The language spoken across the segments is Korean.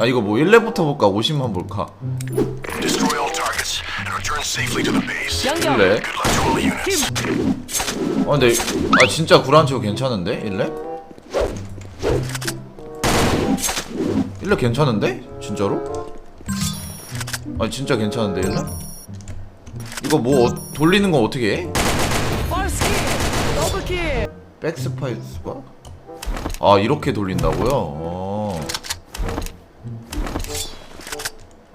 아 이거 뭐 1렙부터 볼까 50만 볼까 Destroy all targets and return safely to the base. 양경 1렙 Good luck to all units. 아 근데 아 진짜 구란치고 괜찮은데 1렙? 1렙 괜찮은데? 진짜로? 아 진짜 괜찮은데 1렙? 이거 뭐 어- 돌리는 거 어떻게 해? 더블킬 백스파이스가? 아 이렇게 돌린다고요?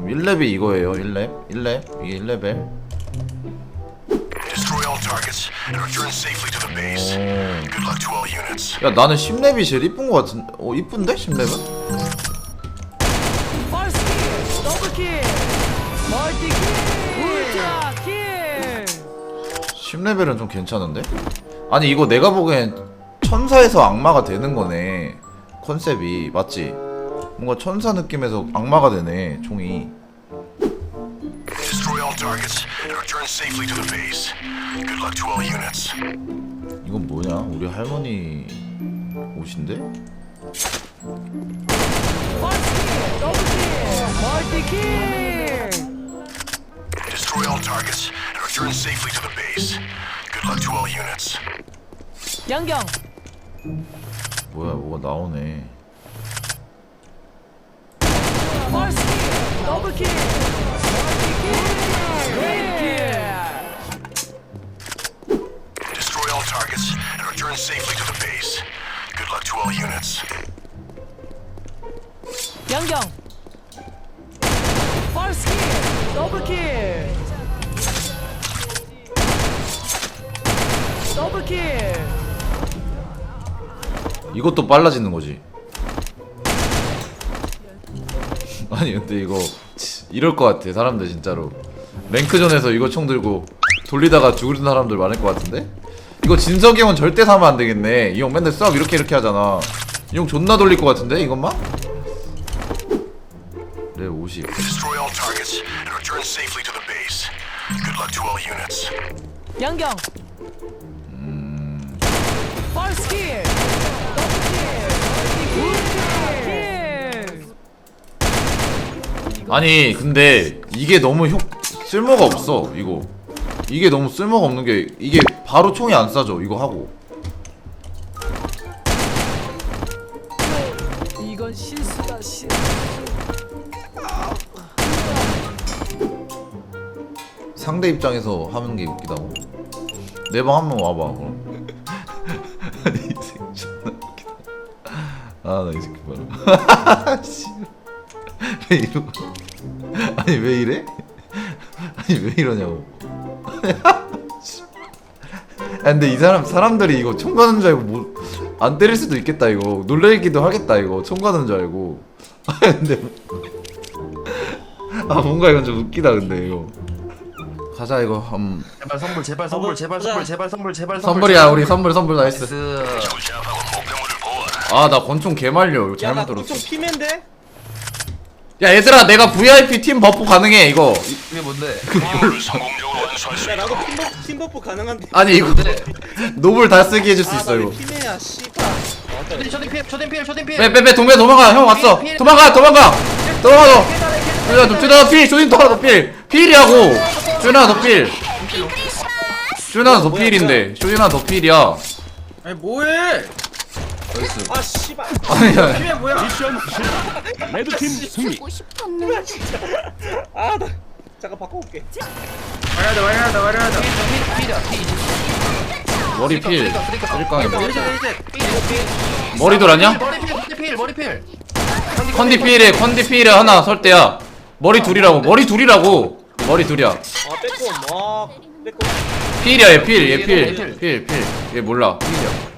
1렙이 이거예요 1렙 1렙 이게 1레벨 Destroy all targets and return safely to the base. 오. Good luck to all units. 야 나는 10렙이 제일 이쁜 거 같은 어 이쁜데 10렙은? 펄스킬 더블킬 멀티킬 울트라킬 10레벨은 좀 괜찮은데? 아니 이거 내가 보기엔 천사에서 악마가 되는 거네 컨셉이 맞지? 뭔가 천사 느낌에서 악마가 되네 all targets and return safely to the base. Good luck to all units. 이건 뭐냐? 우리 할머니 옷인데? 펄스킬 더블킬 멀티킬 Destroy all targets and return safely to the base. Good luck to all units. 양경 뭐야 뭐가 나오네 이것도 빨라지는 거지. 아니 근데 이거 치, 이럴 것 같아 사람들 진짜로. 랭크전에서 이거 총 들고 돌리다가 죽는 사람들 많을 것 같은데? 이거 진석이 형은 절대 사면 안 되겠네. 이 형 맨날 썩 이렇게 이렇게 하잖아. 이 형 존나 돌릴 것 같은데 이것만? 네 50. Destroy all targets and return safely to the base. Good luck to all units. 양경 펄스킬 더블킬 울트라킬 아니 근데 이게 너무 효 쓸모가 없어 이거. 이게 너무 쓸모가 없는 게 이게 바로 총이 안 쏴져 이거 하고. 이건 실수다 실. 상대 입장에서 하는 게 웃기다고. 내 방 한번 와봐 그럼. 이 새끼 존나 웃기다. 아나 이 새끼 봐라. 씨. 왜 이러 아니 왜 이래? 아니 왜 이러냐고. 씨. 아, 근데 이 사람 사람들이 이거 총 가는 줄 알고 뭐안 때릴 수도 있겠다 이거. 놀래기도 하겠다 이거. 총 가는 줄 알고. 아 근데 아 뭔가 이건 좀 웃기다 근데 이거. 가자 이거. 음, 제발 선물 제발 선물 제발 선물 제발 선물 제발 선물. 선물이야 우리 선물 선물. 나이스. 나이스. 적을 제압하고 목표물을 보호하라. 아나 권총 개말려. 이거 잘못 야나 들었어. 좀 피면데? 야 얘들아 내가 VIP 팀 버프 가능해 이거. 이게 뭔데? 임무를 성공적으로 완수할 수 야 나도 있도록 팀버 팀버프 가능한데? 아니 이거 노블 다 쓰게 해줄 수 있어 아나 이거 왜 피메야 씨발. 쇼딘 피해 쇼딘 피해 쇼딘 피해. 빼빼빼 동네 도망가 형 왔어. 도망가 도망가. 도망가 너. 야, 너 준아 필 도망가 너필. 필이라고. 준아 너필. 준아 너 필인데. 조인아 너 필이야. 아니 뭐해? 나이스. 아 씨발. 아니야 피메 뭐야? 레드팀 승리. 보고 싶었는데. 아 나 잠깐 바꿔올게. 와야다 와야다 와야다 피해야 피 머리 필. 쓰리까 쓰리깡에 머리 이제 이제 머리 돌았냐? 머리 필 머리 필 머리 필. 컨디 필에 컨디 필에 하나 설 때야. 머리 둘이라고 머리 둘이라고. 머리 둘이야. 아 빼꼼 와 빼꼼 필이야 얘필얘 필 필 필얘 몰라. 필이야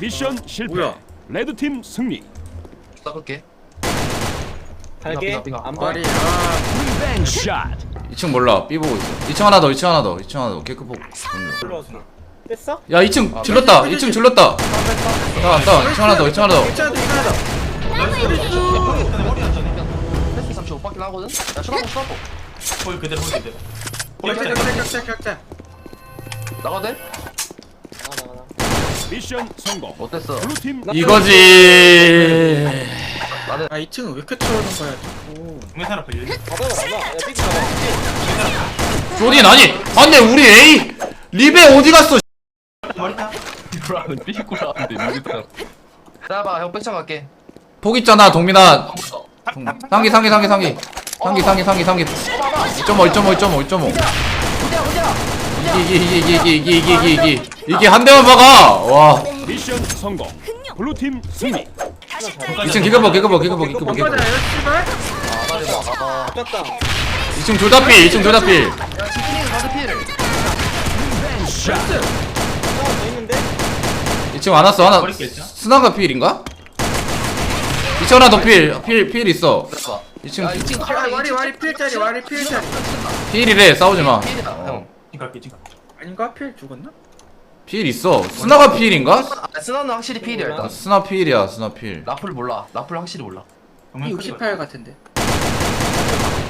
미션 실패. 뭐야? 레드 팀 승리. 닦을게. 갈게. 삐가, 삐가. 안 봐. 뱅 샷. 2층 몰라. 삐 보고 있어. 2층 하나 더 2층 하나 더 2층 하나 더. 깨끗 보고 올라왔어. 뺐어? 야 2층 질렀다. 2층 질렀다. 다운 다운 2층 하나 더. 2층 하나 더. 괜찮아 괜찮아 패스 35 밖에 나거든? 야 쇼라고 쇼라고 홀 그대로 홀 그대로. 격자 격자 격자 격자 나가도 돼? 미션 성공. 어땠어? 블루팀 이거지. 나는 아 2층은 왜 이렇게 틀어놓은 거야 자꾸. 동해산 앞에 가봐 쇼딘 아니? 아 근데 우리 A 리베 어디 갔어? 머리다. 삐꾸라는 삐꾸라는데 모르겠다. 나봐 형 백창 갈게. 폭 있잖아 동민아. 동- 상기 상기 상기 상기. 상기 상기 상기 상기. 2.5 2.5 2.5 2.5 이게 이게 이게 이게 이게 이게 이게 이게 한 대만 박아 와. 미션 성공. 블루팀 승리. 2층 기가버 기가버 기가버 기가버 기가버 야 씨발 아 아깝다 2층 둘다필 2층 둘다필. 있는데 2층 안 왔어 하나? 스나가 필인가? 2층 하나 더필필필 있어. 됐어. 2층 야 2층 가라 와리 와리 필짜리 와리 필짜리. 필이래 싸우지마. 갈게 갈게. 아닌가? 필 죽었나? 필 있어 스나가 필인가? 아, 스나는 확실히 필이야 아, 일단 스나 필이야 스나 필 라플 몰라 라플 확실히 몰라 동해 클리어. 68 같은데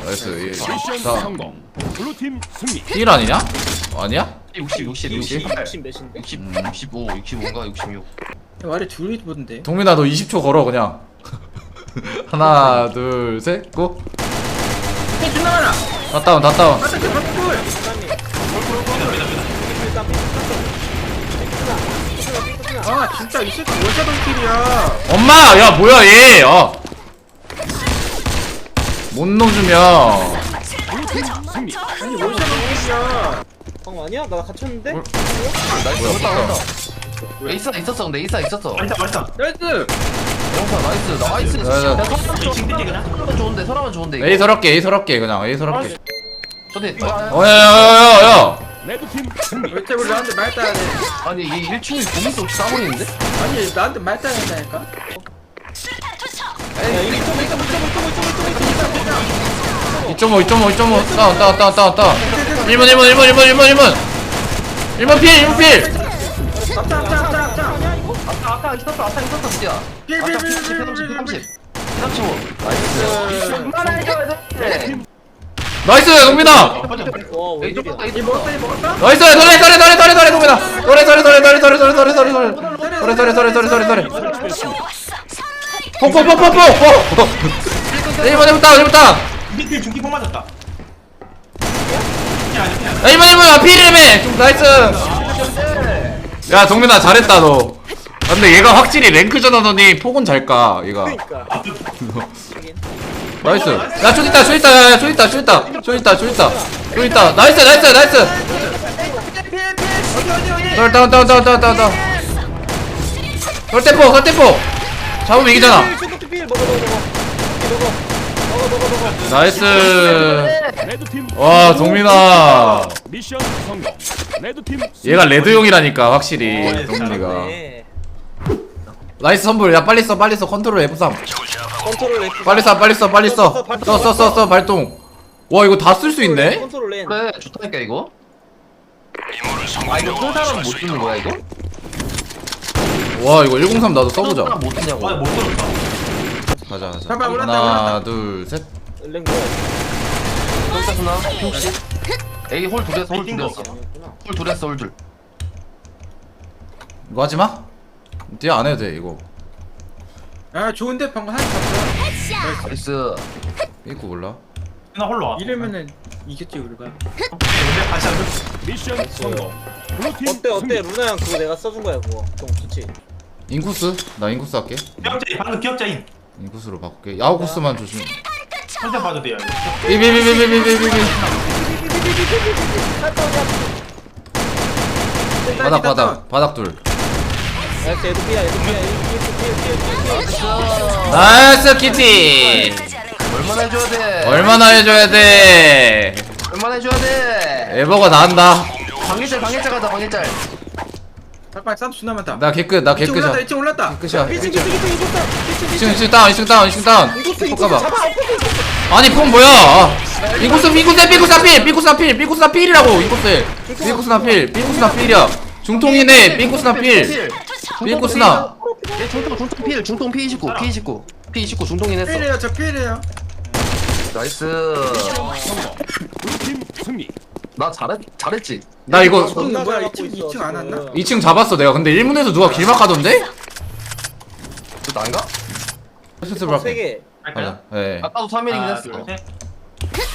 나이스 예. 미션 자, 성공. 블루팀 승리. 필 아니냐? 아니야? 60 60 60? 68 60 몇인데? 60 65 65인가 66 야, 와리 둘이 보던데 동민아 너 20초 걸어 그냥 하나 둘셋고 필 존나 많아 다 다운 다 다운 맞다 그 바꿀 아 진짜 이 새끼 원샷 원킬이야. 엄마 야 뭐야 얘. 아. 못 넣어주면. 아니 원샷 원킬이야. 방 아니야? 나 갇혔는데? 뭘- 나이스. 뭐야, 뭐야. 왔다 에이스가 있었어 근데 에이스가 있었어. 머리다 머리다. 나이스! 영사 나이스 나이스. 야, 야. 야 서라만 좋- 좋은데 서라만 좋은데 A 서럽게 A 서럽게 그냥. A 서럽게. 저기 어 야 야 야 야 야 레드팀 승리. 왜 우리 나한테 말 따야 돼 아니 이 1층이 고민도 없이 싸버리는데? 아니 나한테 말 따야 된다니까 야 에이 이거 이쪽 이쪽 이쪽 이쪽 이쪽 이쪽 이쪽 2.5 2.5 2.5 다운 다운 다운 다운 다운 1번 1번 1번 1번 1번 1번 1번 필 1번 필 앞장 앞장 앞장 앞장 아까 아까 있었어 아까 있었어 진짜 필, 아까 필, 필, 30 필, 30 필, 30 30 나이스 얼마나 해줘야 돼 나이스 동민아 와 에이 좀 웬일이야 이이 먹었다 이 먹었다 나이스 노래 노래 노래 노래 노래 동민아 노래 노래 노래 노래 노래 노래 노래 노래 노래 노래 노래 노래 노래 노래 노래. 폭폭폭폭폭 1번 1번 다운 1번 다운 밑에 중기 폭 맞았다 이게 아니야 그냥. 야 1번 1번 필이라며 좀 나이스 야 동민아 잘했다 너 아, 근데 얘가 확실히 랭크전 하더니 폭은 잘까 얘가 그니까 나이스. 야 쇼있다 쇼있다 야 쇼있다 쇼있다. 쇼있다 쇼있다. 쇼있다. 나이스 나이스 나이스. 다운 다운 다운 다운 다운 다운. 다운 잡으면 이기잖아. 먹어 먹어 먹어 먹어 먹어 먹어 나이스. 와 동민아. 미션 성공. 레드팀. 얘가 레드용이라니까 확실히. 동민이가. 네 나이스 선불. 야 빨리 써 빨리 써. 컨트롤 F3 컨트롤 F 빨리 써 빨리 써 빨리 써. 써 써 써 써. 발동. 와 이거 다 쓸 수 있네? 컨트롤 N. 그래 좋다니까 이거. 아 이거 큰 사람 못 쓰는 거야 이거? 와 이거 103 나도 큰 써보자. 못 쓰냐고. 아못 들었다. 가자 가자. 하나. 둘셋. 랭 뭐야? 깜짝이나 혹시? 에이 홀 둘했어 홀. 둘했어. 홀 둘했어 홀둘. 이거 하지마 뒤에 안 해도 돼 이거. 아 좋은데 방금 하나 잡자. 나이스. 이거 몰라? 나 홀로 와. 이러면은 이겼지 우리가. 근데 다시 한번 미션 성공. 블루팀 어때 어때. 루나 형 그거 내가 써준 거야 그거. 좀 좋지? 인쿠스 나 인쿠스 할게. 기억자인 방금 기억자인. 인쿠스로 바꿀게. 야구쿠스만 조심. 컨셉 봐도 돼요. 비비비비비비비비 바닥 바닥. 바닥 둘 나이스 얘도 얘도 얘도 나이스 키티. 얼마나 해줘야 돼? 얼마나 해줘야 돼? 얼마나 해줘야 돼? 에버가 나한다. 가자 방일짤. 잠깐 쌈 주나만 나 개끝 나 2층 올랐다 개끝이야. 2층 올랐다 끝이야 1층 2층 2층 2층 2층 2층 다운 2층 다운 2층 다운. 이곳도 폭 이곳도 가봐. 잡아 아니 폰 뭐야? 아, 인코스 인코스 삐코스나 필 삐코스나 필 삐코스나 필이라고 인코스 삐코스나 필 삐코스나 필이야. 중통이네 삐코스나 필 삐코스나 얘 중통 중통 필 중통 P29 P29 P29 중통인 했어 필이에요 저 필이에요 나이스 승리. 나 잘했 잘했지 나 이거 이층 뭐야 2층 2층 안 왔나? 2층 잡았어 내가 근데 1문에서 누가 길막 하던데? 저 난가? 패스를 세 할게 개. 할까요? 맞아 예 아까도 3일이긴 하나, 했어 둘, 셋.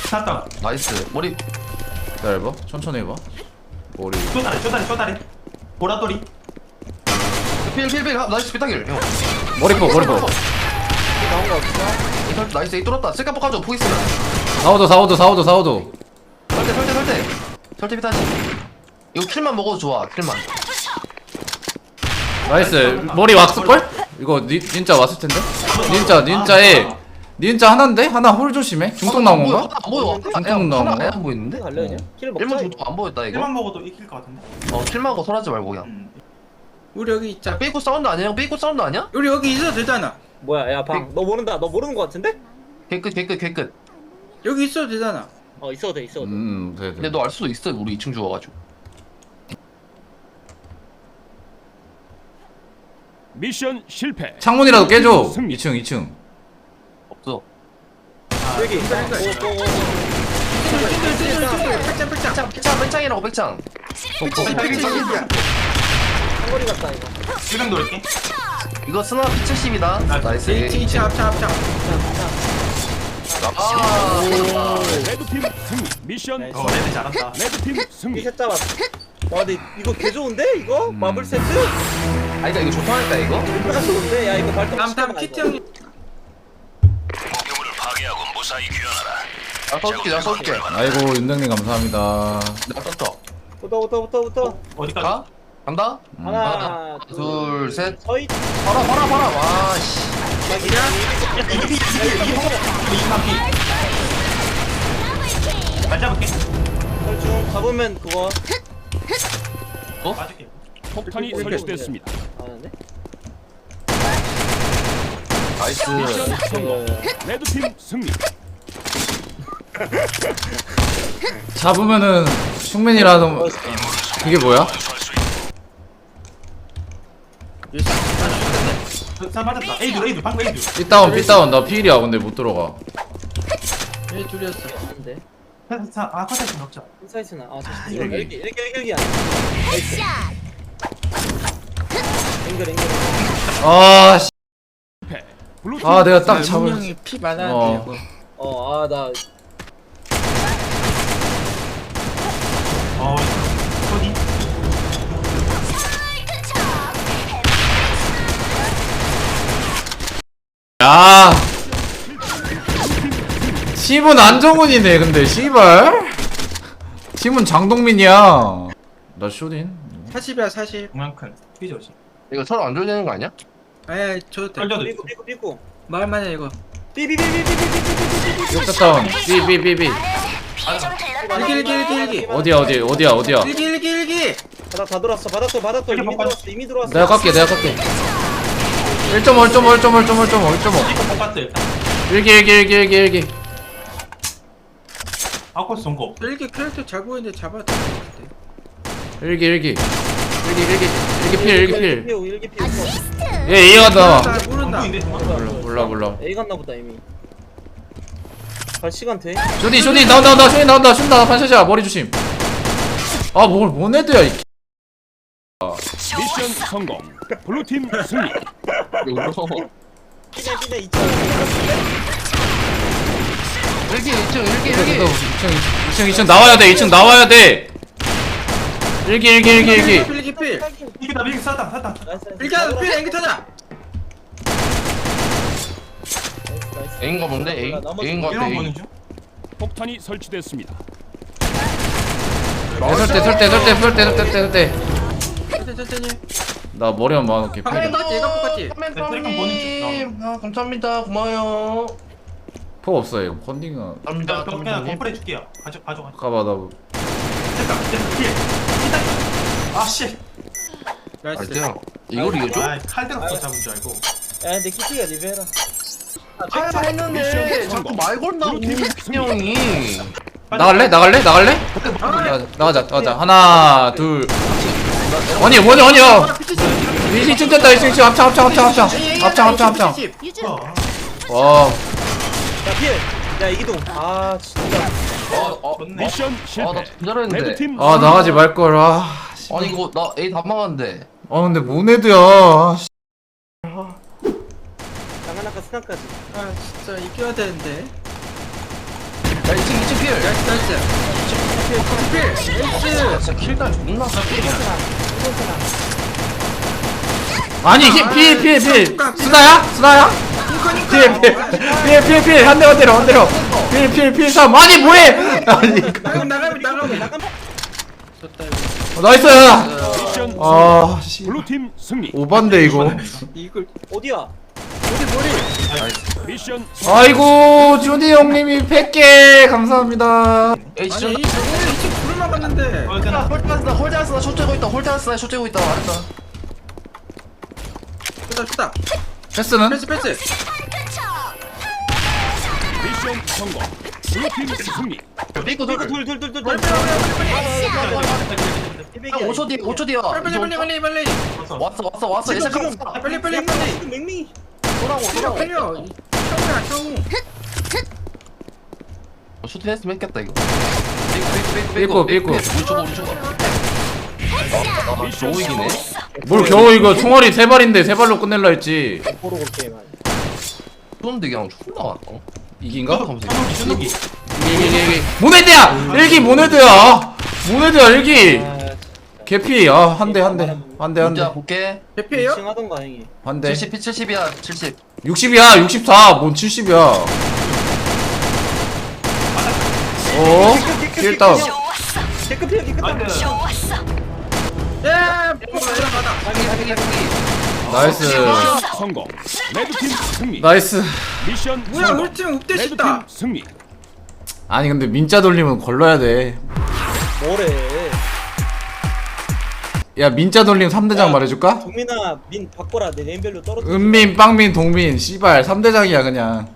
샀다. 나이스 머리 기다려봐 천천히 해봐 머리 쪼다리, 쪼다리, 쪼다리. 보라돌이. 필필필 나이스 피타길 형 머리포 머리포 나온 거 없어? 설- 나이스 이 뚫었다 쓸까 poka줘 포기스 사오도 사오도 사오도 사오도 설대 설대 설대 설대 피타지 이거 킬만 먹어도 좋아 킬만 나이스 머리 왔을걸? 이거 니, 닌자 왔을 텐데? 닌자 닌자에 닌자 하나인데? 하나 홀 조심해 중통 나온 건가? 안 보여 중통 나온 하나 건가? 안 보이는데? 갈래 그냥? 킬 먹자. 1문 중통 안 보였다 이거 1만 먹어도 이길 것 같은데. 어 킬만 하고 설하지 말고 그냥 음. 우리 여기 있자. 삐꾸 사운드 아니야 형 삐꾸 사운드 아니야? 우리 여기 있어도 되잖아. 뭐야 야 방. 너 모른다. 너 모르는 거 같은데? 개끝 개끝 개끝 여기 있어도 되잖아. 어 있어도 돼 있어도 돼. 음 그래 근데 그래 너알 수도 있어 우리 2층 주워가지고 미션 실패. 창문이라도 깨줘 승리. 2층 2층 없어 여기. 그러니까. 오, 오, 오. 팩장 팩장. 백창 백창 백창이라고 백창 팩장이야. 한거리 같다 이거. 지금 노릴게. 이거 스나 P70이다 나이스 2층 2층 합차 합차. 아 레드팀 승리. 미션 어, 레드 잘한다. 레드팀 승리. 이셋 잡았어. 와 근데 이거 개 좋은데 이거? 음. 마블 세트? 아니다 이거 좋다니까 이거 존나 좋은데? 야 이거 발톱 다음 키트 형이. 목표물을 파괴하고 무사히 귀환하라. 나 써줄게 나 써줄게 아이고 윤정님 감사합니다 나 썼어 붙어 붙어 붙어 붙어. 어디까지? 가? 간다? 음. 하나 둘 셋 서이. 봐라 봐라 봐라 와씨 잘 잡을게. 설중 잡으면 그거 빠질게. 폭탄이 설치됐습니다. 아는데? 나이스 미션 성공. 레드팀 승리. 잡으면은 흉맨이라도 그게 뭐야? 사 맞았다. 에이드, 에이드, 방금 에이드. 삐다운 삐다운 나 필이야 근데 못 들어가 여기 둘이었어. 근데 사, 아, 컨셉 넣자. 인사이트나 아 아, 여기. 일기 일기 아니야. 나이스. 앵글 앵글. 아 씨. 아 내가 딱문 잡을 형이 피 많아야 어. 돼. 이거. 어 아 나 어, 야 심은 안정훈이네 근데 씨발 심은 장동민이야 나 쇼딘 40이야 40. 공연 큰. 삐져지. 이거 서로 안 줘야 되는 거 아니야? 에 저도 돼. 떨려도 있어. 삐꾸 삐꾸. 말만 해 이거. 삐삐삐삐삐삐삐삐삐삐. 욕다운 삐삐삐삐 일기 일기 일기 일기. 어디야 어디 어디야 어디야 일기 일기 일기. 바닥 다 들어왔어 바닥 돌 바닥 돌 이미 들어왔어 이미 들어왔어. 내가 깎게 내가 깎게 1.5 1.5 1.5 1.5 1.5 1.5 이거 똑같아, 일단. 일기 일기 일기 일기 일기 아코스 zon거 없어. 일기 캐릭터 잘 보이는데 잡아야 돼. 일기 일기 일기 일기 일기 필 일기 필 피우 일기 피우. 얘 A 간다 나 모른다. 공부인데? 몰라 몰라 몰라 A 갔나 보다 이미. 갈 시간 돼? 쇼디 쇼디 나온다 나온다 쇼디 나온다 쇼디 나온다 반샷이야 머리 조심 아뭘 모네드야 이 미션 성공. 블루팀 승리. 일기 1층 일기 일기 2층 2층 2층 나와야 돼 2층 나와야 돼 일기 일기 일기 일기 일기 필. 이기다, 이기 쌌다, 쌌다. 나이스. 일기 하나 필 일기 타자. A인가 본데 A A인 거 같아 A. 폭탄이 설치됐습니다. 설때 설때 설때 설때 설때 설때 천천히 천천히. 나 머리만 막아놓게 아, 필 똑같지, 얘가 똑같지. 보는 중. 아 감사합니다 고마워요 포 없어 이거 펀딩은 감사합니다 자, 그냥 감사합니다 건프레 줄게요. 가져, 가져가. 가봐 나 됐다, 됐다, 피해. 아, 씨. 나이스. 알때요 이걸 이겨줘? 아, 칼대로서 잡은 줄 알고. 야 근데 키티가 리베라. 아 했는데 자꾸 말 걸나고 형이 나갈래 나갈래 나갈래 나가자 나가자 나가자 하나 둘 아니 뭐냐 아니야 2층 쳤다 2층 2층 합창 합창 합창 합창. 합창 합창 합창. 어, 와. 야 피해. 야 이기동. 아 진짜. 어어 좋네. 미션 아나 실패. 기다렸는데. 레드팀 아 나가지 말걸. 아, 아니 이거 나 A 다 망하는데. 아 근데 모네드야. 씨. 장난아까 시간까지. 아 진짜 이겨야 되는데. 야 2층 2층 필. 나이스 나이스. 필. 나이스. 진짜 킬달 존나 아니 필필필 스나야? 스나야? 필필필필필필한 대만 때려 한 대로 필필필 삼 아니 뭐해? 아니 나가면 나가면 나가면. 이거 나이스. 미션 아 씨. 블루팀 승리. 오반데 이거. 이걸 어디야? 어디 머리 미션 아이고 준이 형님이 100개. 감사합니다. 에이 아니 이 불을 막았는데. 홀드나 홀드하스다 홀드하스다 숏 째고 있다 홀드하스다 숏 째고 있다 말했다 좋다 좋다. 패스는? 패스 패스. 미션 성공. 블루팀 승리. 삐꾸 돌 둘둘둘둘. 빨리 빨리 빨리 형 5초 뒤에 5초 뒤야. 빨리 빨리 빨리 빨리 빨리. 왔어 왔어 왔어 예상 지금. 빨리 빨리 빨리. 지금 맹맹이. 돌아오고 빨리 돌아오고. 빨리 처우야 처우 슈트 했으면 했겠다 이거 우리 우리 주고 아 미션 조이기네 뭘 겨우 이거 총알이 세 발인데 세 발로 끝낼라 했지 게임. 쏘는데 그냥 존나 왔어 이긴가? 이기 이기 이기 모네드야! 일기 모네드야! 모네드야 일기! 개피 아 한 대 한 대 한 대한 문자 대 볼게 대피해요? 칭 하던가. 한대 70 70이야 70 60이야 64 뭔 70이야 어? 예 올라가다 하기 하기 하기 나이스 미션 성공. 레드팀 승리. 나이스 미션 뭐야 성공. 우리 팀 욱대 레드팀 싶다 승리. 아니 근데 민자 돌리면 걸러야 돼야 뭐래? 민자 돌림 3대장 말해줄까? 동민아 민 바꿔라 내 네임별로 떨어져. 은민 빵민 동민 씨발 3대장이야 그냥